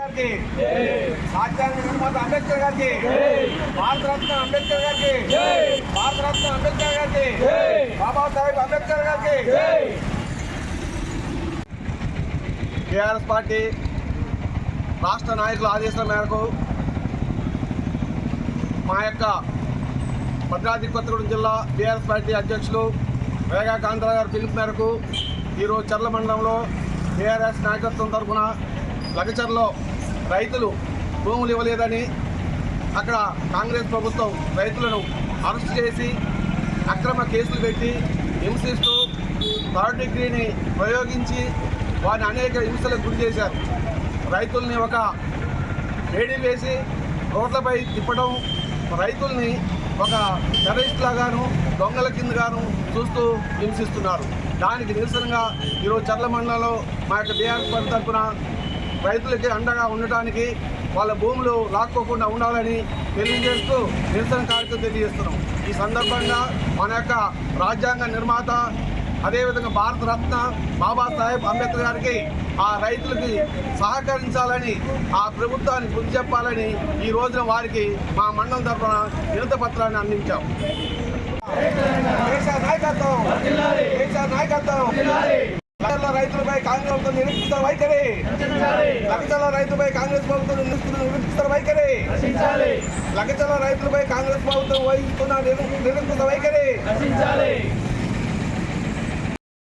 గారికి రాజ్యాంగ నిర్మాత అంబేద్కర్ గారికి భారతరత్న అంబేద్కర్ గారికి భారతరత్న అంబేద్కర్ గారికి బాబాసాహెబ్ అంబేద్కర్ గారికి. టీఆర్ఎస్ పార్టీ రాష్ట్ర నాయకుల ఆదేశాల మేరకు మా యొక్క భద్రాద్రి కొత్తగూడెం జిల్లా టీఆర్ఎస్ పార్టీ అధ్యక్షులు వేగా కాంతారావు గారి పిలుపు మేరకు ఈరోజు చర్ల మండలంలో టీఆర్ఎస్ నాయకత్వం తరఫున లగచర్లో రైతులు భూములు ఇవ్వలేదని అక్కడ కాంగ్రెస్ ప్రభుత్వం రైతులను అరెస్ట్ చేసి అక్రమ కేసులు పెట్టి హింసిస్తూ థర్డ్ డిగ్రీని ప్రయోగించి వారిని అనేక హింసలకు గురి చేశారు. రైతుల్ని ఒక వేడి వేసి రోడ్లపై తిప్పడం రైతుల్ని ఒక టెర్రరిస్ట్ లాగాను దొంగల కిందగాను చూస్తూ హింసిస్తున్నారు. దానికి నిరసనగా ఈరోజు చర్ల మండలంలో మా యొక్క బీఆర్ పార్టీ తరఫున రైతులకి అండగా ఉండటానికి వాళ్ళ భూములు లాక్కోకుండా ఉండాలని తెలియజేస్తూ నిరసన కార్యక్రమం తెలియజేస్తున్నాం. ఈ సందర్భంగా మన యొక్క రాజ్యాంగ నిర్మాత అదేవిధంగా భారత రత్న బాబాసాహెబ్ అంబేద్కర్ గారికి ఆ రైతులకి సహకరించాలని ఆ ప్రభుత్వాన్ని బుద్ధి చెప్పాలని ఈ రోజున వారికి మా మండలం తరఫున వినత పత్రాన్ని అందించాం. నాయకత్వం నాయకత్వం. రైతులపై కాంగ్రెస్ ప్రభుత్వం నిరీక్షిస్తున్న వైఖరి. లక్షల రైతులపై కాంగ్రెస్ ప్రభుత్వం నిరీక్షిస్తున్న వైఖరి. లక్షల రైతులపై కాంగ్రెస్ ప్రభుత్వం వహిస్తున్న నిరీక్షిస్తున్న వైఖరి.